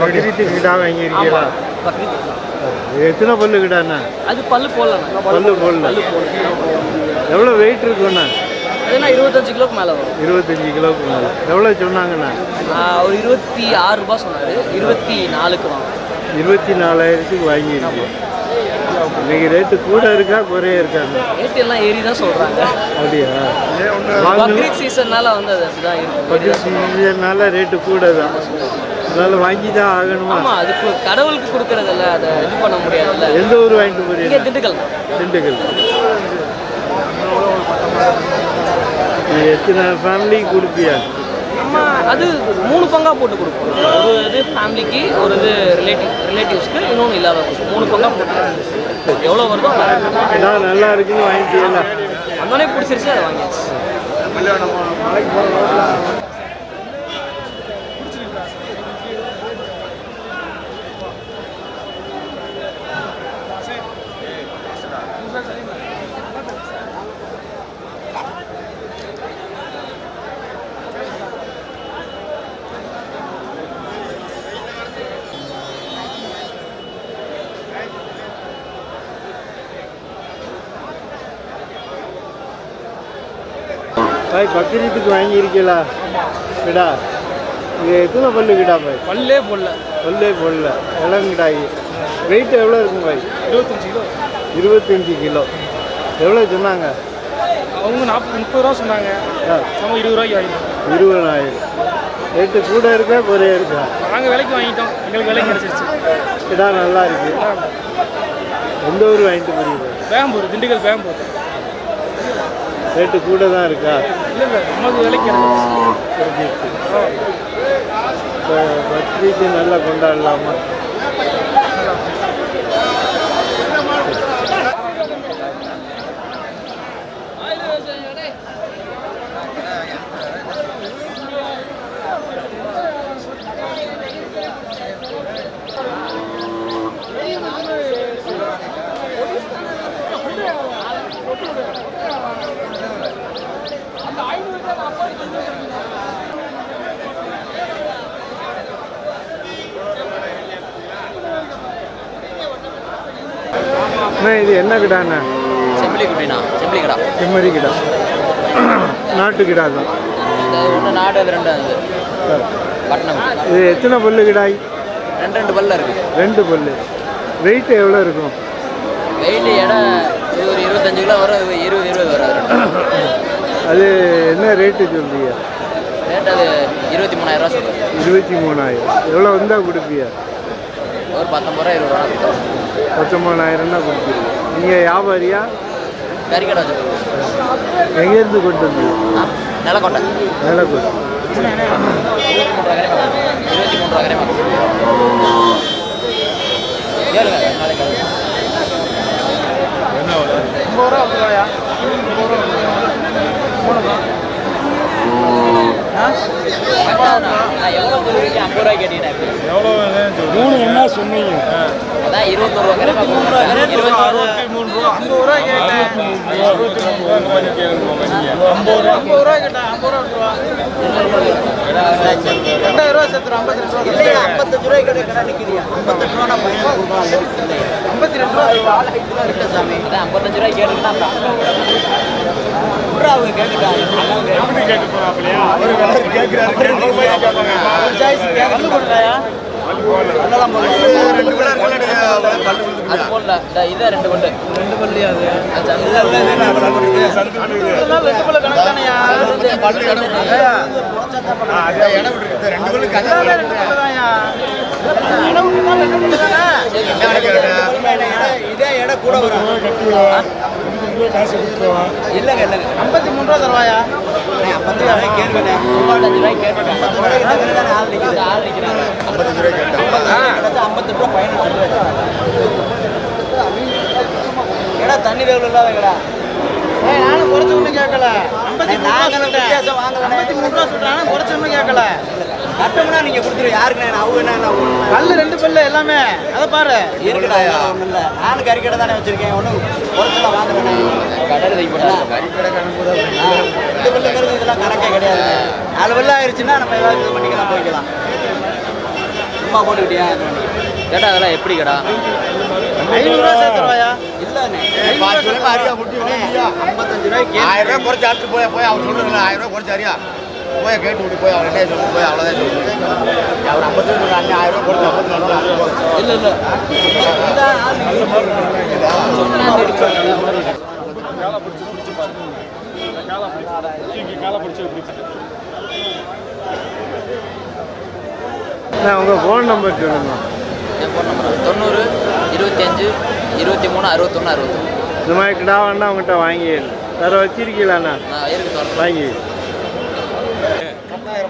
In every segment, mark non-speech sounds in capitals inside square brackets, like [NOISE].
பக்ரீத்து கிடா வாங்கியிருக்கீங்களா? எத்தனை பல்லு கிடாண்ணா அது பல்லு போடலண்ணா பல்லு போடல. எவ்வளோ வெயிட் இருக்குண்ணா அதுனா இருபத்தஞ்சு கிலோக்கு மேலே வரும். இருபத்தஞ்சி கிலோக்கு மேலே. எவ்வளோ சொன்னாங்கண்ணா ஒரு இருபத்தி ஆறு ரூபாய் சொன்னார். இருபத்தி நாலுக்கு வாங்க. இருபத்தி நாலாயிரத்துக்கு வாங்கியிருக்கோம் இன்னைக்கு ரேட்டு கூட இருக்கா குறைய இருக்காங்க ரேட் எல்லாம் ஏறி தான் சொல்கிறாங்க அப்படியா பக்ரீத் சீசன்னால வந்து அது அப்படிதான் இருக்கும் பக்கத்துனால ரேட்டு கூட தான் அதனால வாங்கி தான் ஆகணுமா? ஆமாம் அதுக்கு கடவுளுக்கு கொடுக்கறதில்ல அதை இது பண்ண முடியாதுல்ல. எந்த ஊர் வாங்கிட்டு போறீங்க? திண்டுக்கல் திண்டுக்கல். எத்தனை ஃபேமிலிக்கு கொடுப்பியா? நம்ம அது மூணு பங்காக போட்டு கொடுப்போம். ஒரு இது ஃபேமிலிக்கு ஒரு இது ரிலேட்டிவ் ரிலேட்டிவ்ஸ்க்கு இன்னொன்று இல்லாதவங்களுக்கு மூணு பங்காக போட்டு எவ்வளோ வருதோ. இதான் நல்லா இருக்குன்னு வாங்கிட்டீங்களா வந்தோடனே பிடிச்சிருச்சு அதை வாங்கியாச்சு. பாய் பக்ரீத்துக்கு வாங்கியிருக்கீங்களா கிடா. இது எத்தனை பல்லு கிடா பாய்? பல்லே போடல. பல்லே போடல. இளங்கிடாய் வெயிட் எவ்வளோ இருக்கும் பாய்? இருபத்தஞ்சு கிலோ. இருபத்தஞ்சி கிலோ. எவ்வளோ சொன்னாங்க? அவங்க நாற்பது முப்பது ரூபா சொன்னாங்க. நம்ம இருபது ரூபாய்க்கு வாங்கிட்டோம். இருபதாயிரம். ரேட்டு கூட இருக்கா குறைய இருக்கா? நாங்கள் விலைக்கு வாங்கிட்டோம். எங்களுக்கு விலை கிடைச்சிருச்சு. கிடா நல்லா இருக்கு. எந்த ஊர் வாங்கிட்டு போறீங்க? பேம்பூர் திண்டுக்கல் பேம்பூர். ரேட்டு கூட தான் இருக்கா இல்லை விலைக்கு கிடைச்சிருச்சு இப்போ பக்ரீத்து நல்லா கொண்டாடலாமா அண்ணா இது என்ன கிடாண்ணா செம்பிளி குட்டினா செம்பிளி கடா செம்மறி கிடா நாட்டு கிடா தான் இந்த ஒன்று நாடு அது ரெண்டு அது. பட்டணம் இது எத்தனை பல்லு கிடாய் ரெண்டு ரெண்டு பல்ல இருக்கு. ரெண்டு பல்லு. வெயிட் எவ்வளோ இருக்கும்? வெயிட் எடை இது ஒரு இருபத்தஞ்சு கிலோ வரும் இருபது இருபது வரும் அது [CLEARS THROAT] என்ன ரேட்டு சொல்றீங்க? ரேட் அது இருபத்தி மூணாயிரம் ரூபா சொல்லுவாங்க இருபத்தி மூணாயிரம். எவ்வளோ வந்தால் கொடுப்பியா ஒரு பத்தொம்பது ரூபா இருபது ரூபா கொடுத்தோம். பத்தொம்பதாயிரம் தான் கொடுப்பீங்க நீங்கள் வியாபாரியா? கறிக்கடை வச்சுருக்கோம் எங்கேருந்து கொண்டு வந்தீங்க? நிலக்கோட்டை. இருபத்தி மூணு ரூபா நாளைக்கு ரூபாய் மூணு என்ன ரூபா மூணு ரூபா. மூணு ரூபா ஐம்பது ரூபா இல்லையா ஐம்பத்தி ரெண்டு ரூபாய் கேட்டுக்கிட்டா அவங்க கேட்டுட்டாங்க போறாப்லையா? அவரு கேட்கிறாரு பல்லு ரெண்டு கொண்டு. ரெண்டு பல்லு அது இடம் விட்டு ரெண்டு பேருக்கு இதே இடம் கூட வரும். காசு இல்லைங்க இல்லைங்க. ஐம்பத்தி மூணு ரூபா தருவாயா? ஐம்பத்தி ரூபாய் ரூபாய் ஆள் நிற்கிறாங்க ஆள் நிற்கிறாங்க ஐம்பத்தஞ்சு ரூபாய் கேட்டேன் ஐம்பத்தெட்டு ரூபா பயணம் ஏடா தண்ணி தேவை இல்லாத கடா ஏய் நானும் குறைச்சு ஒன்றும் கேட்கல. ஐம்பத்தி நாங்களும் வித்தியாசம் வாங்கல ஐம்பத்தி மூணு ரூபா சொல்கிறேன் குறைச்சு ஒன்றும் கேட்கல. கட்டம்னா நீங்க கொடுத்துரு யாருக்கு அவங்க என்ன கல்லு ரெண்டு பல்லு எல்லாமே. அதை பாரு. இருக்குடா ஒன்றும் இல்லை. நானும் கறிக்கடை தானே வச்சிருக்கேன். ஒன்றும் குறைச்சலாம் வாங்க வேணாம். கடையில் வைக்க ரெண்டு பல்லுங்கிறது இதெல்லாம் கணக்கே கிடையாது. நாலு பல்லு ஆயிடுச்சுன்னா நம்ம ஏதாவது இது பண்ணிக்கலாம் போய்க்கலாம். சும்மா போட்டுக்கிட்டியா. கேட்டா அதெல்லாம் எப்படி கடா? ஐநூறுரூவா சேர்த்துருவாயா? இல்லைண்ணே. ரூபாய் ஐம்பத்தஞ்சு ரூபாய்க்கு ஆயிரம் ரூபாய் குறைச்சு அடுத்து போய் போய் அவர் சொல்லுங்க ஆயிரம் ரூபாய் குறைச்சு அறியா போய் கேட்டு விட்டு போய் அவர் என்ன சொல்லு போய் அவ்வளோதான் சொல்லு அவர் ஐம்பத்தி ரெண்டு அண்ணன் ஆயிரம் ரூபாய் குறைச்சு ஐம்பத்தி இல்ல. நான் உங்கள் ஃபோன் நம்பர் சொல்லுங்க. என் ஃபோன் நம்பர் தொண்ணூறு இருபத்தி அஞ்சு இருபத்தி மூணு அறுபத்தொன்று அறுபத்தொன்று இந்த மாதிரி கிடா வேணா உங்கள்கிட்ட வாங்கி தர வச்சிருக்கீங்களாண்ணா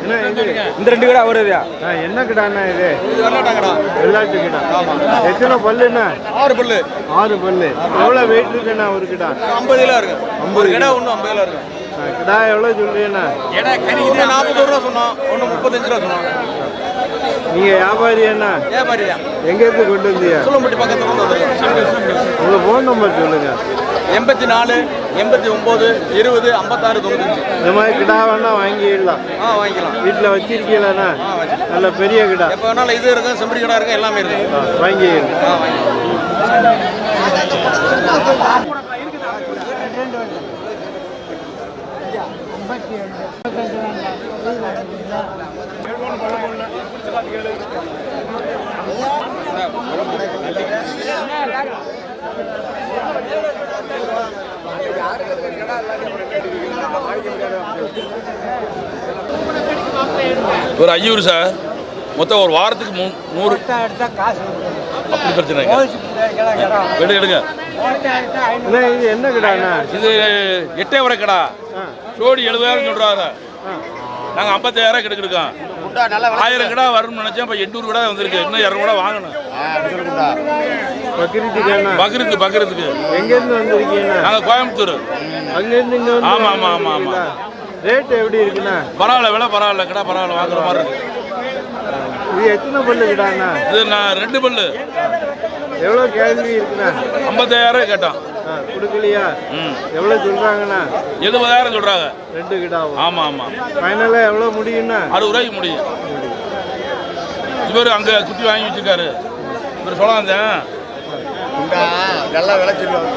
இந்த ரெண்டு கடை அவருதா ஆ, என்ன கிடாண்ணா இது? இது வெள்ளாட்டு கிடா. எத்தனை பல்லுண்ணா ஆறு பல்லு. ஆறு பல்லு. எவ்வளோ வெயிட் இருக்குண்ணா ஒரு கிடா? ஐம்பது கிலோ இருக்கு. ஐம்பது கடை ஒன்று ஐம்பது கிலோ இருக்கு. கிடா எவ்வளோ சொல்றீங்கண்ணா ஒன்று நாற்பது ரூபா சொன்னோம். ஒன்று முப்பத்தஞ்சு ரூபா சொன்னோம். நீங்கள் வியாபாரி அண்ணா ஏன் மாதிரியா எங்கேருந்து கொண்டு வந்தீங்க? உங்கள் ஃபோன் நம்பர் சொல்லுங்க. எண்பத்தி நாலு எண்பத்தி ஒம்பது இருபது ஐம்பத்தாறு தொண்ணூத்தஞ்சு இந்த மாதிரி கிடா வேணா வாங்கிடலாம். ஆ வாங்கிக்கலாம். வீட்டில் வச்சிருக்கீங்களாண்ணா? நல்ல பெரிய கிடா. எப்போ வேணாலும் இது இருக்கும் செம்பரி கடை இருக்கும் எல்லாமே இருக்கு. ஆ, வாங்கிக்கலாம் ஆ வாங்கிக்கலாம். ஒரு ஐயூறு சார். மொத்தம் ஒரு வாரத்துக்கு மூ நூறு அப்படி பிரச்சனை எடுங்க. எடுங்க இது என்ன கிடாண்ணா இது எட்டே வரை கடா. ஜோடி எழுபதாயிரம் சொல்கிறாங்க நாங்கள் ஐம்பத்தாயிரம் கிடைக்கிருக்கோம் ஆயிரம் கடா வரும்னு நினச்சேன் இப்போ எண்ணூறு கடா வந்திருக்கு. இன்னும் இரநூறு கடா வாங்கணும். பக்ரீத்து பக்ரீத்துக்கு. எங்கேருந்து வந்திருக்கீங்கண்ணா நாங்கள் கோயம்புத்தூர். அங்கேருந்து இங்கே வந்து ஆமா, ஆமா, ஆமா, ஆமா. ரேட் எப்படி இருக்குண்ணா? பரவாயில்ல விலை பரவாயில்ல கடா பரவாயில்ல வாங்குற மாதிரி இருக்கு. இது எத்தனை பல்லு கிடாண்ணா இது நான் ரெண்டு பல்லு. எவ்வளோ கேள்வி இருக்குண்ணா? ஐம்பத்தாயிரம் கேட்டோம். ஆ கொடுக்கலையா? ம். எவ்வளோ சொல்கிறாங்கண்ணா எழுபதாயிரம் சொல்கிறாங்க ரெண்டு கிடாவும் ஆமாம் ஆமாம் ஃபைனலாக எவ்வளோ முடியும்ண்ணா? அறுபது ரூபாய்க்கு முடியும். இவர் அங்கே குட்டி வாங்கி வச்சிருக்காரு. சொல்லாந்தேன் குண்டா நல்லா விளைச்சிருவாங்க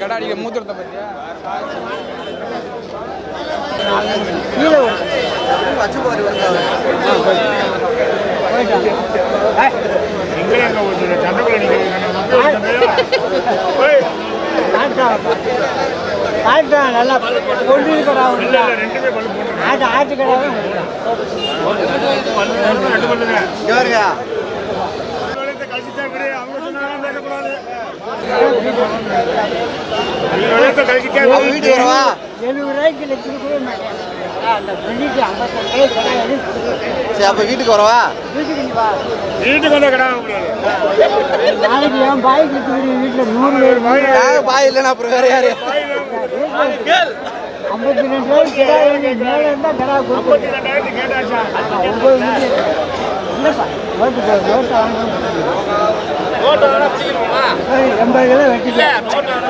கடாடிக்க மூத்திரத்தை பற்றியா வச்சு போரு வந்து எங்கே எங்கே போச்சு சரி அப்போ வீட்டுக்கு வரவா? வீட்டுக்கு வந்த கடை நாளைக்கு என் பாய்க்கு வீட்டில் நூறு பேர் பாய் இல்லைன்னா அப்புறம் வேற யாரு? ஐம்பத்தி ரெண்டு கடை. மேலே இருந்தால் கடை இல்லைப்பா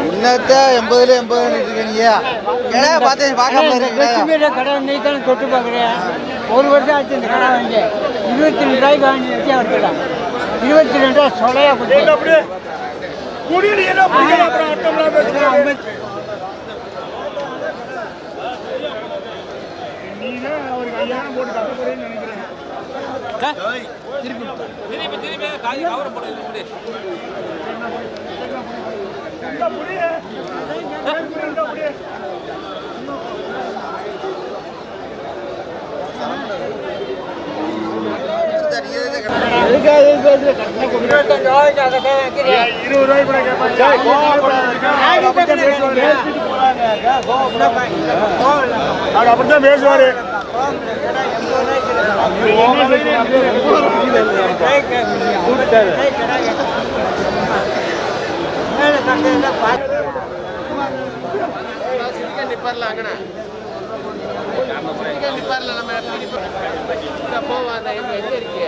இன்னத்த எண்பதுல எண்பது இருக்கீங்க கடை பார்த்து லட்சுமியோட கடை நீ தானே தொட்டு பார்க்குறேன் ஒரு வருஷம் ஆச்சு இந்த கடை வாங்கி. இருபத்தி ரெண்டு ரூபாய்க்கு வாங்கி வச்சு அவர் கடை இருபத்தி ரெண்டு ரூபா சொலையா கொடுத்து இருபது ரூபாய் கூட கேட்பாங்க அப்படிதான் பேசுவாரு. அட்டம்லாம் பேசுகிறாங்க நீங்க அவருக்கு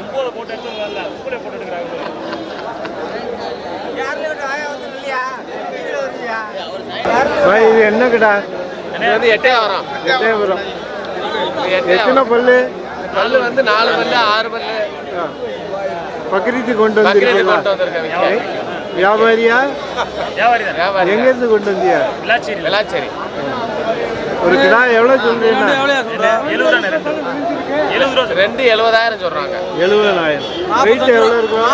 ஐயாயிரம் போட்டு கட்ட போறேன்னு நினைக்கிறேன் இருபத்தஞ்சு பாய், இது என்ன கிடா? இது வந்து எட்டே வரும் எட்டே எத்தனை பல்லு? பல்லு வந்து நாலு பல்லு ஆறு பல்லு. பக்ரீத்து கொண்டு வந்திருக்கீங்களா? வியாபாரியா? வியாபாரி எங்க இருந்து கொண்டு வந்தியா? வெளாச்சேரி. ஒரு கிடா எவ்வளவு சொல்றீங்க? ரெண்டு எழுபதாயிரம் சொல்றாங்க. எழுபதாயிரம். ரேட் எவ்வளவு இருக்கும்?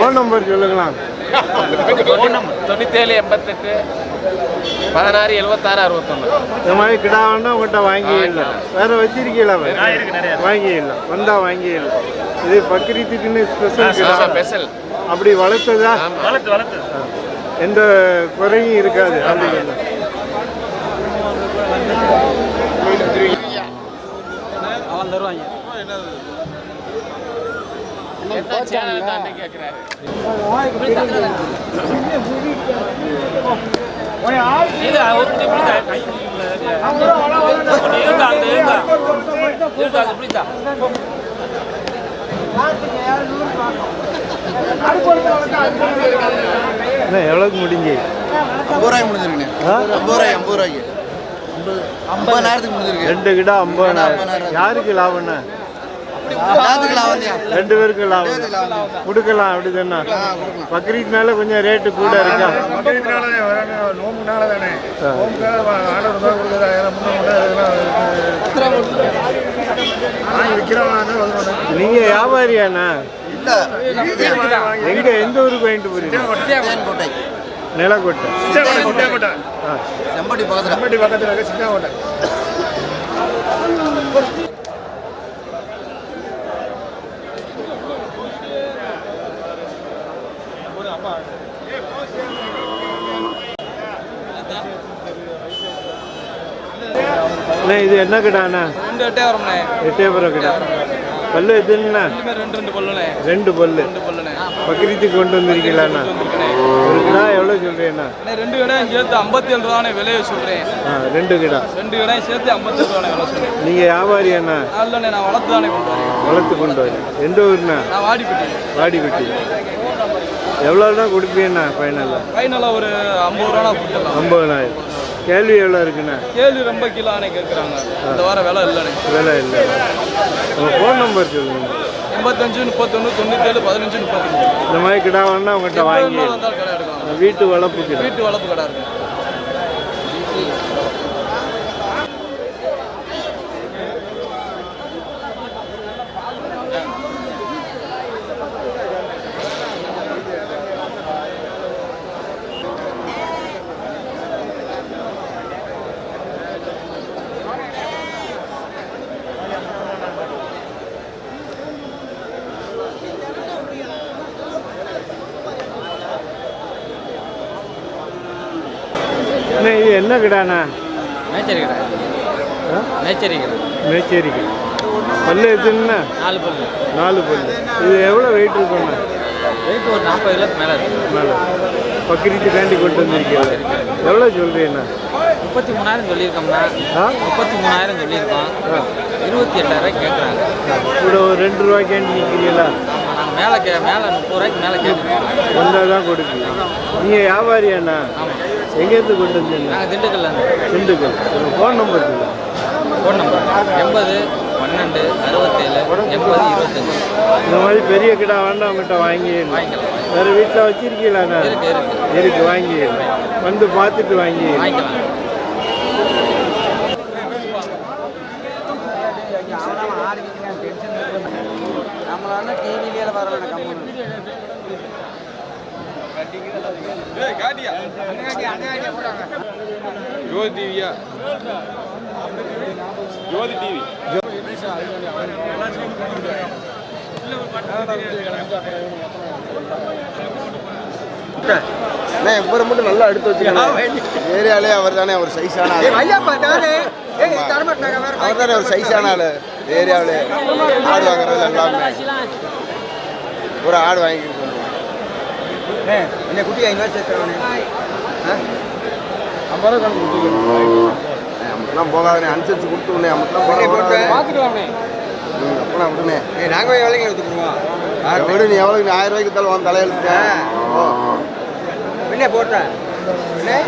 ஃபோன் நம்பர் சொல்லுங்களா தொண்ணூத்தேழு எண்பத்தெட்டு பதினாறு எழுபத்தாறு அறுபத்தொன்னு. இந்த மாதிரி கிடா வேணா உங்கள்கிட்ட வாங்கிடலாம். வேற வச்சிருக்கீங்களா வாங்கிடலாம். வந்தா வாங்கிடலாம். இது பக்ரீத்துக்குன்னு ஸ்பெஷல் அப்படி வளர்த்ததா? வளர்த்து வளர்த்து. ஆ. எந்த குறையும் இருக்காது. அப்படி அவன் தருவாங்க என்ன சேனல் தான் கேட்குறாரு என்ன எவ்வளோக்கு முடிஞ்சு ஐம்பது ரூபாய்க்கு முடிஞ்சிருக்குண்ணே? ஐம்பது ரூபாய் ஐம்பது ரூபாய்க்கு ஐம்பதாயிரத்துக்கு முடிஞ்சிருக்கு. ரெண்டு கிடா ஐம்பதாயிரம். யாருக்கு லாபம்ண்ணா ரெண்டு பேருக்கு லாபம். கொடுக்கலாம் அப்படிதானே? பக்ரீத்னால கொஞ்சம் ரேட்டு கூட இருக்கா. நீங்க வியாபாரியாண்ணா? இல்ல. எங்க எந்த ஊருக்கு வாங்கிட்டு போறீங்க? நிலக்கோட்டை. ஆ செம்பட்டி பக்கத்துல. அண்ணா இது என்ன கிடாண்ணா ரெண்டு எட்டே வரும்ண்ணே. எட்டயபுரம் கிடா. பல்லு எதுங்கண்ணா ரெண்டு ரெண்டு பல்லுண்ணே. ரெண்டு பல்லு. ரெண்டு பல்லுண்ணே. பக்ரீத்துக்கு கொண்டு வந்திருக்கீங்களாண்ணா ஒரு கிடா எவ்வளோ சொல்றீங்கண்ணா? அண்ணே ரெண்டு கடையும் சேர்த்து ஐம்பத்தி ஏழு ரூபானே விலையை சொல்கிறேன் ஆ ரெண்டு கிடா. ரெண்டு கடையும் சேர்த்து ஐம்பத்தி ஏழு ரூபானே விலை சொல்கிறேன் நீங்க வியாபாரியாண்ணா இல்லைண்ணே நான் வளர்த்து தானே கொண்டு வரேன். வளர்த்து கொண்டு வரேன். எந்த ஊர்ண்ணா? நான் வாடிப்பட்டி. வாடிப்பட்டி. எவ்வளோண்ணா கொடுப்பீங்கண்ணா ஃபைனலில் ஃபைனலாக ஒரு ஐம்பது ரூபா கொடுத்துடலாம். ஐம்பதனாயிரம் கேள்வி எவ்வளோ இருக்குண்ணா கேள்வி ரொம்ப கிலோனே கேட்குறாங்க. இந்த வாரம் விலை இல்லைண்ணே விலை இல்லை. உங்கள் ஃபோன் நம்பர் சொல்லுங்க. எண்பத்தஞ்சு முப்பத்தொன்று தொண்ணூத்தேழு பதினஞ்சு முப்பத்தஞ்சு. இந்த மாதிரி கிடா வேணா உங்கள்கிட்ட வாங்கி வீட்டு வளர்ப்பு வீட்டு வளர்ப்பு கடை இருக்கு அண்ணா இது என்ன கிடாண்ணா மேச்சேரி கடை? மேச்சேரி கடை மேச்சேரி கிடா பல்லு எதுங்கண்ணா நாலு பல்லு. நாலு பல்லு. இது எவ்வளோ வெயிட் இருக்குண்ணா வெயிட் ஒரு நாற்பது கிலோக்கு மேலே இருக்கு மேலே. பக்ரீத்துக்காண்டி கொண்டு வந்திருக்கீங்க. எவ்வளோ சொல்கிறீங்கண்ணா முப்பத்தி மூணாயிரம் சொல்லியிருக்கோம்னா முப்பத்தி மூணாயிரம் சொல்லியிருக்கோம். இருபத்தி எட்டாயிரம் கேட்குறாங்க. கூட ஒரு ரெண்டு ரூபாய்க்காண்டி நிற்கிறீங்களா மேலே கே மேலே முப்பது ரூபாய்க்கு மேலே கேட்குறோம் வந்தால் தான் கொடுப்பீங்க நீங்கள் வியாபாரியாண்ணா? ஆமாம் எங்கேருந்து கொண்டு வந்தீங்க நாங்கள் திண்டுக்கல்ல Dindigul phone number phone number எண்பது பன்னெண்டு அறுபத்தேழு எண்பது இருபத்தஞ்சு. இந்த மாதிரி பெரிய கிடா வேண்டாம் வாங்கி வாங்கிக்கலாம். வேறு வீட்டில் வச்சிருக்கீங்களாண்ணா இருக்கு இருக்கு. இருக்கு வாங்கி வந்து பார்த்துட்டு வாங்கி வாங்கிக்கலாம். ஜோதி டிவியா? ஜோதி டிவி. இவரை மட்டும் நல்லா எடுத்து வச்சுக்கணும் ஏரியாலே அவர் தானே ஒரு சைஸான அவர் தானே ஒரு சைஸான ஆள். ஏரியாவிலே ஆடு வாங்குறது எல்லாமே. ஒரு ஆடு வாங்கி என்ன குட்டி ஐநூறு சேர்த்துறவனே ஐம்பது ரூபா கணக்கு கொடுத்துருக்கேன் நம்மளாம் போகாதே அனுசரிச்சு கொடுத்துருனே நம்மளாம் போக பார்த்துக்கலாமே ம் அப்பனா விடுனே நாங்கள் எவ்வளோங்க எடுத்துக்குவோம் விடு நீ எவ்வளோ நீ ஆயிரம் ரூபாய்க்கு தள்ளுவான் தலையெழுத்தேன் என்ன போட்டேன் என்ன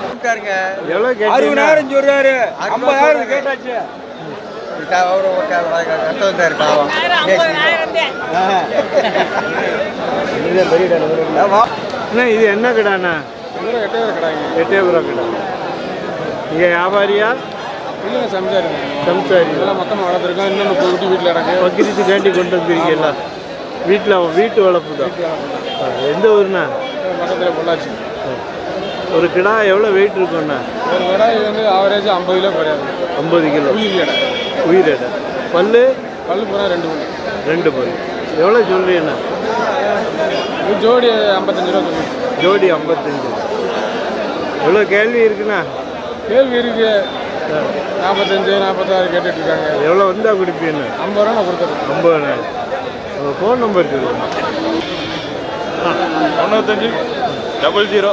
கூப்பிட்டாருங்க எவ்வளோ கேட்டீங்க சொல்றாரு ஐம்பதாயிரம் கேட்டாச்சு வந்தாரு பாவம். அண்ணா இது என்ன கடாண்ணா? எட்டயபுரம் கடை. இங்கே வியாபாரியா? இல்லைங்க சமைச்சாருங்க சம்சாரி. இதெல்லாம் மொத்தமாக வளர்த்துருக்கோம். இன்னொன்று குட்டி வீட்டில் இறக்கு பக்கிரித்து கேண்டி கொண்டு வந்திருக்கீங்களா வீட்டில் வீட்டு வளர்ப்பு தான். எந்த ஊர்ண்ணா? பக்கத்தில் பொள்ளாச்சி. ஒரு கிடா எவ்வளோ வெயிட் இருக்கும்ண்ணா? ஒரு கடாய் வந்து ஆவரேஜ் ஐம்பது கிலோ குறையாது. ஐம்பது கிலோ. உயிர் கடை உயிர் எடை பல்லு? பல்லு பூரா ரெண்டு மணி ரெண்டு பல்லு. எவ்வளோ சொல்கிறீண்ணா ஒரு ஜோடி ஐம்பத்தஞ்சு ரூபா ஜோடி ஐம்பத்தஞ்சு. எவ்வளோ கேள்வி இருக்குண்ணா. கேள்வி இருக்கு. நாற்பத்தஞ்சு நாற்பத்தாறு கேட்டுட்டு இருக்காங்க எவ்வளோ வந்தால் கொடுப்பீன்னு ஐம்பது ரூபா நான் கொடுத்துருக்கேன் ஐம்பது நாள் உங்கள் ஃபோன் நம்பர் சொல்லுங்க தொண்ணூத்தஞ்சு டபுள் ஜீரோ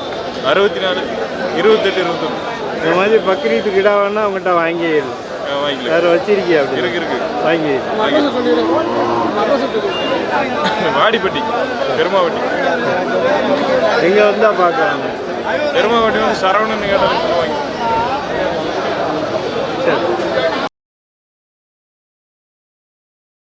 அறுபத்தி நாலு இருபத்தெட்டு இருபத்தொன்று இந்த மாதிரி பக்ரீத்து கிடா வேணா உங்கள்கிட்ட வாங்கிடலாம் வாங்கிக்கலாம். வேறு வச்சிருக்கியா அப்படி இருக்கு இருக்கு. வாங்கி. வாடிப்பட்டி பெருமாவட்டி. எங்கே வந்தால் பார்க்கலாம். பெருமாவட்டி வந்து சரவணன் கேட்டால்